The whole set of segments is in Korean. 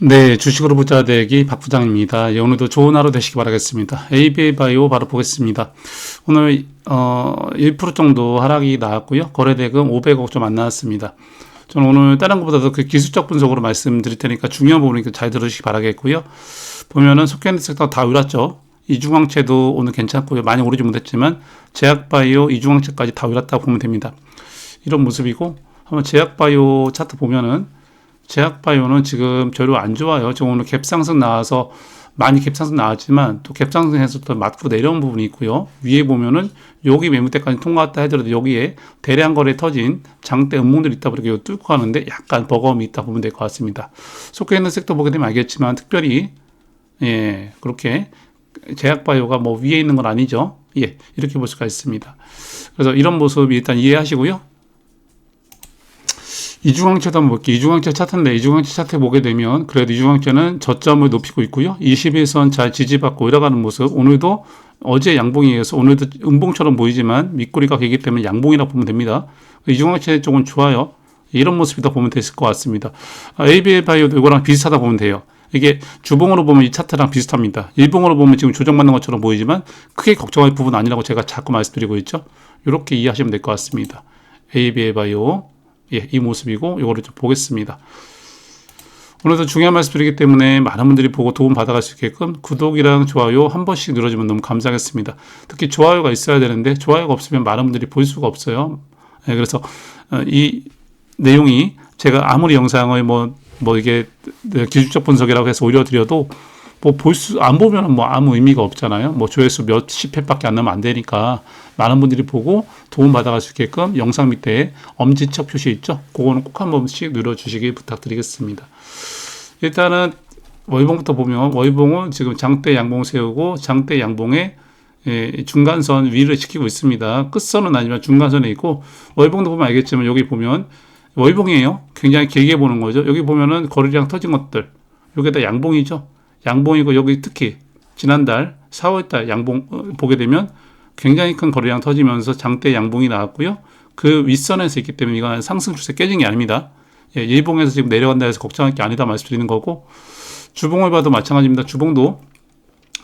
네, 주식으로 부자 되기 박 부장입니다. 예, 오늘도 좋은 하루 되시기 바라겠습니다. ABA 바이오 바로 보겠습니다. 오늘 어, 1% 정도 하락이 나왔고요. 거래대금 500억 좀 안 나왔습니다. 저는 오늘 다른 것보다도 그 기술적 분석으로 말씀드릴 테니까 중요한 부분이니까 잘 들으시기 바라겠고요. 보면은 속견 섹터 다 올랐죠. 이중항체도 오늘 괜찮고요. 많이 오르지 못했지만 제약바이오, 이중항체까지 다 올랐다고 보면 됩니다. 이런 모습이고 한번 제약바이오 차트 보면은 제약바이오는 지금 별로 안 좋아요. 지금 오늘 갭상승 나와서 많이 갭상승 나왔지만 또 갭상승해서 또 맞고 내려온 부분이 있고요. 위에 보면은 여기 매물대까지 통과했다 하더라도 여기에 대량 거래 터진 장대 음봉들이 있다 보니까 뚫고 가는데 약간 버거움이 있다 보면 될 것 같습니다. 속해 있는 섹터 보게 되면 알겠지만 특별히 예 그렇게 제약바이오가 뭐 위에 있는 건 아니죠. 예 이렇게 볼 수가 있습니다. 그래서 이런 모습 일단 이해하시고요. 이중항체도 한번 볼게요. 이중항체 차트인데 이중항체 차트 보게 되면 그래도 이중항체는 저점을 높이고 있고요. 21선 잘 지지받고 올라가는 모습. 오늘도 어제 양봉에 의해서 오늘도 음봉처럼 보이지만 밑꼬리가 길기 때문에 양봉이라고 보면 됩니다. 이중항체 쪽은 좋아요. 이런 모습이다 보면 됐을 것 같습니다. ABL 바이오도 이거랑 비슷하다 보면 돼요. 이게 주봉으로 보면 이 차트랑 비슷합니다. 일봉으로 보면 지금 조정받는 것처럼 보이지만 크게 걱정할 부분 아니라고 제가 자꾸 말씀드리고 있죠. 이렇게 이해하시면 될 것 같습니다. ABL 바이오 예, 이 모습이고 이거를 좀 보겠습니다. 오늘도 중요한 말씀 드리기 때문에 많은 분들이 보고 도움 받아갈 수 있게끔 구독이랑 좋아요 한 번씩 눌러주면 너무 감사하겠습니다. 특히 좋아요가 있어야 되는데 좋아요가 없으면 많은 분들이 볼 수가 없어요. 예, 그래서 어, 이 내용이 제가 아무리 영상을 뭐, 뭐 이게 기술적 분석이라고 해서 올려드려도 뭐 볼 수, 안 보면 뭐 아무 의미가 없잖아요. 뭐 조회수 몇십 회밖에 안 나면 안 되니까 많은 분들이 보고 도움 받아갈 수 있게끔 영상 밑에 엄지척 표시 있죠. 그거는 꼭 한 번씩 눌러주시기 부탁드리겠습니다. 일단은 월봉부터 보면 월봉은 지금 장대 양봉 세우고 장대 양봉에 예, 중간선 위를 지키고 있습니다. 끝선은 아니지만 중간선에 있고 월봉도 보면 알겠지만 여기 보면 월봉이에요. 굉장히 길게 보는 거죠. 여기 보면은 거리량 터진 것들. 여기 다 양봉이죠. 양봉이고 여기 특히 지난달 4월달 양봉 어, 보게 되면 굉장히 큰 거래량 터지면서 장대 양봉이 나왔고요. 그 윗선에서 있기 때문에 이건 상승 추세 깨진 게 아닙니다. 예, 일봉에서 지금 내려간다 해서 걱정할 게 아니다 말씀드리는 거고 주봉을 봐도 마찬가지입니다. 주봉도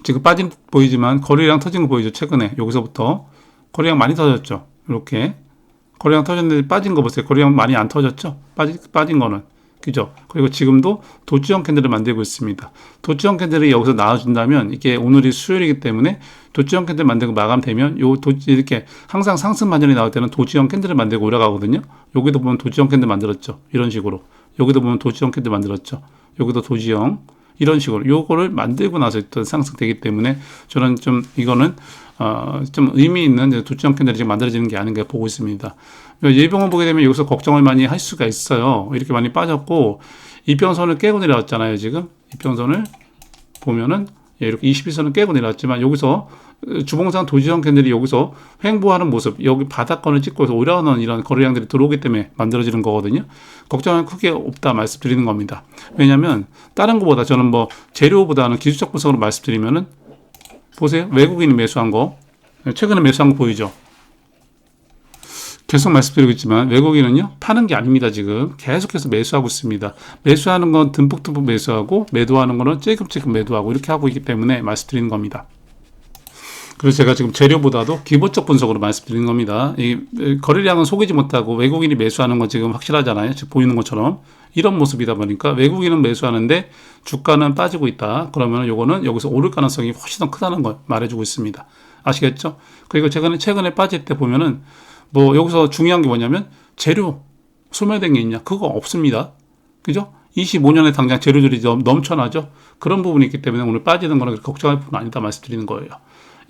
지금 빠진 보이지만 거래량 터진 거 보이죠? 최근에 여기서부터 거래량 많이 터졌죠. 이렇게 거래량 터졌는데 빠진 거 보세요. 거래량 많이 안 터졌죠? 빠진 빠진 거는 그죠? 그리고 지금도 도치형 캔들을 만들고 있습니다. 도치형 캔들이 여기서 나와준다면 이게 오늘이 수요일이기 때문에 도치형 캔들 만들고 마감되면 요 도, 이렇게 항상 상승 반전이 나올 때는 도치형 캔들을 만들고 올라가거든요. 여기도 보면 도치형 캔들 만들었죠. 이런 식으로. 여기도 보면 도치형 캔들 만들었죠. 여기도 도지형 이런 식으로 요거를 만들고 나서 또 상승되기 때문에 저는 좀 이거는 어, 좀 의미 있는 도치형 캔들이 지금 만들어지는 게 아닌가 보고 있습니다. 예병을 보게 되면 여기서 걱정을 많이 할 수가 있어요. 이렇게 많이 빠졌고 이평선을 깨고 내려왔잖아요. 지금 이평선을 보면은 예, 이렇게 21선을 깨고 내려왔지만 여기서 주봉상 도지형 캔들이 여기서 횡보하는 모습 여기 바닥권을 찍고서 올라오는 이런 거래량들이 들어오기 때문에 만들어지는 거거든요. 걱정은 크게 없다 말씀드리는 겁니다. 왜냐하면 다른 것보다 저는 뭐 재료보다는 기술적 분석으로 말씀드리면은 보세요. 외국인이 매수한 거 최근에 매수한 거 보이죠? 계속 말씀드리고 있지만 외국인은요 파는 게 아닙니다 지금. 계속해서 매수하고 있습니다. 매수하는 건 듬뿍듬뿍 매수하고 매도하는 거는 찔끔찔끔 매도하고 이렇게 하고 있기 때문에 말씀드리는 겁니다. 그래서 제가 지금 재료보다도 기본적 분석으로 말씀드리는 겁니다. 이 거래량은 속이지 못하고 외국인이 매수하는 건 지금 확실하잖아요. 지금 보이는 것처럼. 이런 모습이다 보니까 외국인은 매수하는데 주가는 빠지고 있다. 그러면 요거는 여기서 오를 가능성이 훨씬 더 크다는 걸 말해주고 있습니다. 아시겠죠? 그리고 최근에 최근에 빠질 때 보면은 뭐 여기서 중요한 게 뭐냐면 재료 소멸된 게 있냐? 그거 없습니다. 그죠? 25년에 당장 재료들이 넘쳐나죠? 그런 부분이 있기 때문에 오늘 빠지는 거는 걱정할 부분 아니다 말씀드리는 거예요.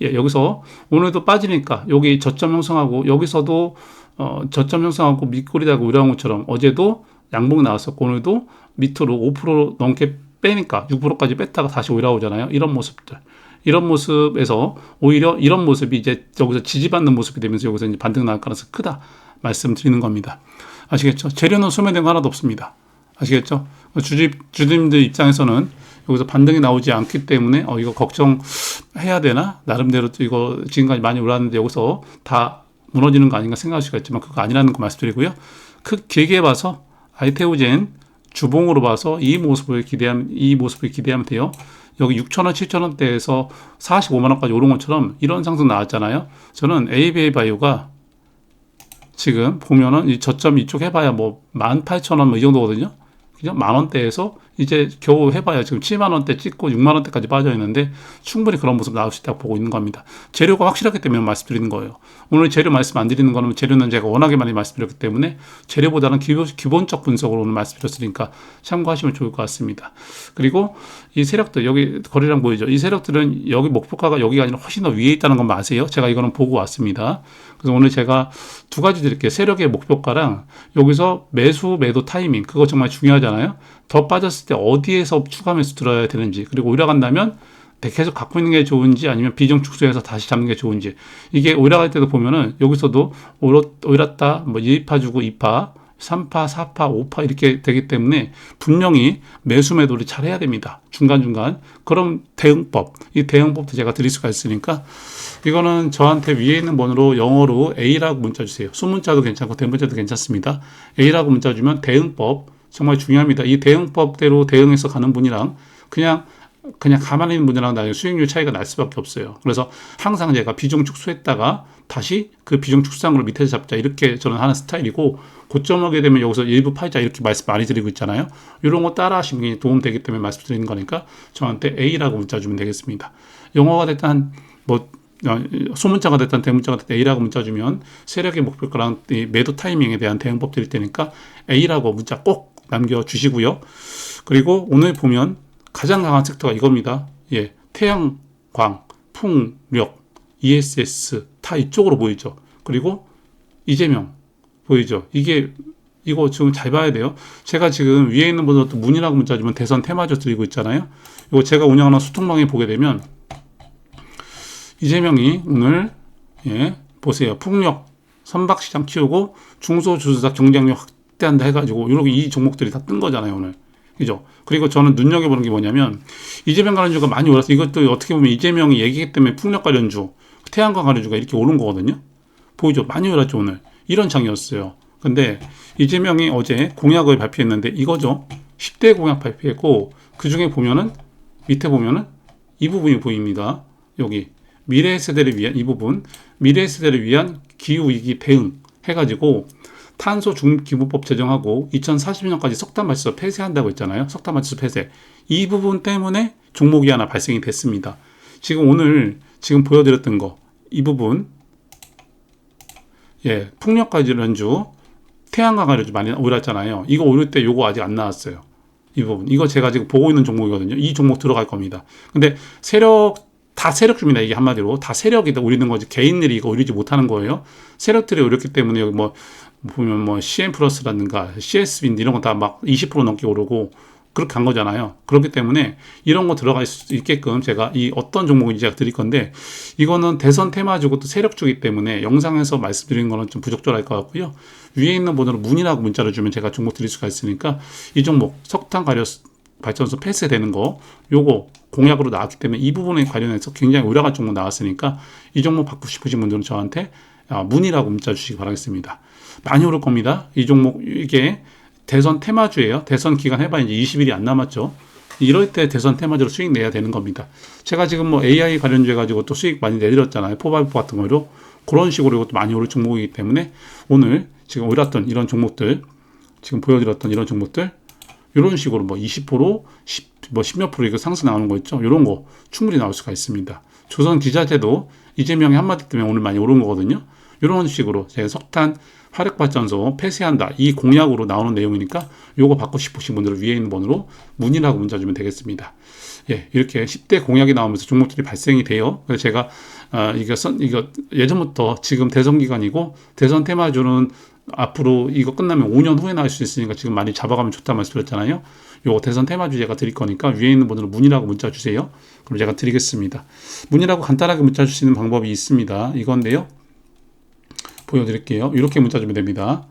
예, 여기서 오늘도 빠지니까 여기 저점 형성하고 여기서도 어, 저점 형성하고 밑꼬리다고 이런 것처럼 어제도 양봉 나왔었고 오늘도 밑으로 5% 넘게 빼니까 6%까지 뺐다가 다시 올라오잖아요. 이런 모습들. 이런 모습에서 오히려 이런 모습이 이제 여기서 지지받는 모습이 되면서 여기서 이제 반등 나올 가능성이 크다 말씀드리는 겁니다. 아시겠죠? 재료는 소멸된 거 하나도 없습니다. 아시겠죠? 주집 주주님들 입장에서는 여기서 반등이 나오지 않기 때문에 어 이거 걱정해야 되나 나름대로 이거 지금까지 많이 올랐는데 여기서 다 무너지는 거 아닌가 생각할 수가 있지만 그거 아니라는 거 말씀드리고요. 크 길게 봐서 아이테오젠 주봉으로 봐서 이 모습을 기대하면 이 모습을 기대하면 돼요. 여기 6,000원, 7,000원대에서 45만 원까지 오른 것처럼 이런 상승 나왔잖아요. 저는 ABA 바이오가 지금 보면은 이 저점 이쪽 해봐야 뭐 18,000원 뭐 이 정도거든요. 그냥 만 원대에서 이제 겨우 해봐야 지금 7만 원대 찍고 6만 원대까지 빠져 있는데 충분히 그런 모습 나올 수 있다고 보고 있는 겁니다. 재료가 확실하기 때문에 말씀드리는 거예요. 오늘 재료 말씀 안 드리는 거는 재료는 제가 워낙에 많이 말씀드렸기 때문에 재료보다는 기본, 적 분석으로 오늘 말씀드렸으니까 참고하시면 좋을 것 같습니다. 그리고 이 세력들 여기 거래량 보이죠? 이 세력들은 여기 목표가가 여기가 아니라 훨씬 더 위에 있다는 건 아세요? 제가 이거는 보고 왔습니다. 그래서 오늘 제가 두 가지 드릴게요. 세력의 목표가랑 여기서 매수 매도 타이밍 그거 정말 중요하잖아요. 더 빠졌을 때 어디에서 추가 매수 들어야 되는지 그리고 올라간다면 계속 갖고 있는 게 좋은지 아니면 비중 축소해서 다시 잡는 게 좋은지 이게 올라갈 때도 보면은 여기서도 올랐다 뭐 1파 주고 2파 3파, 4파, 5파 이렇게 되기 때문에 분명히 매수 매도를 잘 해야 됩니다. 중간중간. 그럼 대응법, 이 대응법도 제가 드릴 수가 있으니까 이거는 저한테 위에 있는 번호로 영어로 A라고 문자 주세요. 수문자도 괜찮고 대문자도 괜찮습니다. A라고 문자 주면 대응법 정말 중요합니다. 이 대응법대로 대응해서 가는 분이랑 그냥 그냥 가만히 있는 분이랑 나중에 수익률 차이가 날 수밖에 없어요. 그래서 항상 제가 비중 축소했다가 다시 그 비중 축소한 걸 밑에서 잡자 이렇게 저는 하는 스타일이고 고점 하게 되면 여기서 일부 팔자 이렇게 말씀 많이 드리고 있잖아요. 이런 거 따라 하시는 게 도움 되기 때문에 말씀드리는 거니까 저한테 A라고 문자 주면 되겠습니다. 영어가 됐든 뭐 어, 소문자가 됐든 대문자가 됐든 A라고 문자 주면 세력의 목표가랑 매도 타이밍에 대한 대응법 드릴 테니까 A라고 문자 꼭 남겨주시고요. 그리고 오늘 보면 가장 강한 섹터가 이겁니다. 예, 태양광, 풍력, ESS 다 이쪽으로 보이죠. 그리고 이재명 보이죠. 이게 이거 지금 잘 봐야 돼요. 제가 지금 위에 있는 분들도 문이라고 문자 주면 대선 테마주 드리고 있잖아요. 이거 제가 운영하는 소통방에 보게 되면 이재명이 오늘 예, 보세요. 풍력 선박시장 키우고 중소주주사 경쟁력 확대한다 해가지고 이렇게 이 종목들이 다 뜬 거잖아요 오늘. 그죠? 그리고 저는 눈여겨보는 게 뭐냐면 이재명 관련주가 많이 올라서 이것도 어떻게 보면 이재명이 얘기했기 때문에 풍력 관련주, 태양광 관련주가 이렇게 오른 거거든요. 보이죠? 많이 올랐죠 오늘. 이런 장이었어요. 근데 이재명이 어제 공약을 발표했는데 이거죠. 10대 공약 발표했고 그 중에 보면은 밑에 보면은 이 부분이 보입니다. 여기 미래 세대를 위한 이 부분 미래 세대를 위한 기후 위기 대응 해가지고 탄소 중기부법 제정하고 2040년까지 석탄 발전소 폐쇄한다고 했잖아요. 석탄 발전소 폐쇄. 이 부분 때문에 종목이 하나 발생이 됐습니다. 지금 오늘 지금 보여드렸던 거 이 부분 예 풍력과 관련주 태양광 관련주 많이 올랐잖아요. 이거 오를 때 요거 아직 안 나왔어요. 이 부분 이거 제가 지금 보고 있는 종목이거든요. 이 종목 들어갈 겁니다. 근데 세력 다 세력주입니다. 이게 한마디로 다 세력이 오리는 거지 개인들이 이거 오리지 못하는 거예요. 세력들이 오렸기 때문에 여기 뭐 보면 뭐 CN 플러스라든가 CS빈 이런 거 다 막 20% 넘게 오르고 그렇게 간 거잖아요. 그렇기 때문에 이런 거 들어갈 수 있게끔 제가 이 어떤 종목인지 제가 드릴 건데 이거는 대선 테마주고 또 세력주기 때문에 영상에서 말씀드리는 거는 좀 부적절할 것 같고요. 위에 있는 번호로 문의라고 문자를 주면 제가 종목 드릴 수가 있으니까 이 종목 석탄 가려 발전소 폐쇄되는 거 요거 공약으로 나왔기 때문에 이 부분에 관련해서 굉장히 우려가 종목 나왔으니까 이 종목 받고 싶으신 분들은 저한테 아, 문의라고 문자 주시기 바라겠습니다. 많이 오를 겁니다. 이 종목 이게 대선 테마주예요. 대선 기간 해봐 이제 20일이 안 남았죠. 이럴 때 대선 테마주로 수익 내야 되는 겁니다. 제가 지금 뭐 AI 관련주해 가지고 또 수익 많이 내드렸잖아요. 포바이프 같은 거로 그런 식으로 이것도 많이 오를 종목이기 때문에 오늘 지금 올랐던 이런 종목들 지금 보여드렸던 이런 종목들 이런 식으로 뭐 20%, 10, 뭐 10몇 프로 이거 상승 나오는 거 있죠. 이런 거 충분히 나올 수가 있습니다. 조선 기자재도 이재명이 한마디 때문에 오늘 많이 오른 거거든요. 이런 식으로 제가 석탄 화력발전소 폐쇄한다. 이 공약으로 나오는 내용이니까 요거 받고 싶으신 분들은 위에 있는 번호로 문의라고 문자 주면 되겠습니다. 예, 이렇게 10대 공약이 나오면서 종목들이 발생이 돼요. 그래서 제가 아, 이거 선, 이거 예전부터 지금 대선 기간이고 대선 테마주는 앞으로 이거 끝나면 5년 후에 나올 수 있으니까 지금 많이 잡아가면 좋다 말씀드렸잖아요. 요 대선 테마주 제가 드릴 거니까 위에 있는 분들은 문의라고 문자 주세요. 그럼 제가 드리겠습니다. 문의라고 간단하게 문자 주시는 방법이 있습니다. 이건데요. 보여드릴게요. 이렇게 문자 주면 됩니다.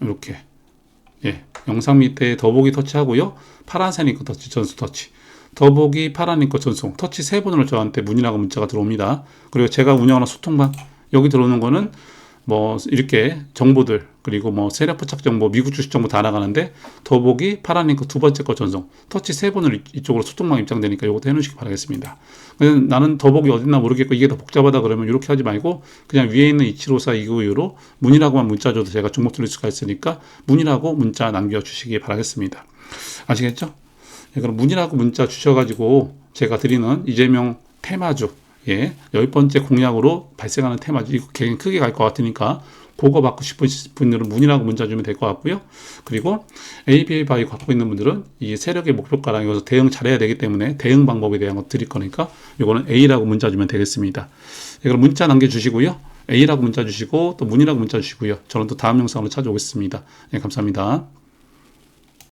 이렇게. 예. 영상 밑에 더보기 터치하고요. 파란색 링크 터치, 전수 터치. 더보기, 파란 링크 전송. 터치 세 번으로 저한테 문의라고 문자가 들어옵니다. 그리고 제가 운영하는 소통방. 여기 들어오는 거는 뭐 이렇게 정보들 그리고 뭐 세력 포착 정보, 미국 주식 정보 다 나가는데 더보기 파란 링크 두 번째 거 전송, 터치 세 번을 이- 이쪽으로 소통망 입장되니까 이것도 해놓으시기 바라겠습니다. 나는 더보기 어딨나 모르겠고 이게 더 복잡하다 그러면 이렇게 하지 말고 그냥 위에 있는 2754 이후로 문이라고만 문자 줘도 제가 종목 드릴 수가 있으니까 문이라고 문자 남겨주시기 바라겠습니다. 아시겠죠? 예, 그럼 문이라고 문자 주셔가지고 제가 드리는 이재명 테마주 예, 열 번째 공약으로 발생하는 테마주 이거 굉장히 크게 갈 것 같으니까 그거 받고 싶으신 분들은 문이라고 문자 주면 될 것 같고요. 그리고 ABA 바이 갖고 있는 분들은 이 세력의 목표가랑 이것서 대응 잘해야 되기 때문에 대응 방법에 대한 거 드릴 거니까 이거는 A라고 문자 주면 되겠습니다. 예, 그럼 문자 남겨주시고요. A라고 문자 주시고 또 문이라고 문자 주시고요. 저는 또 다음 영상으로 찾아오겠습니다. 예, 감사합니다.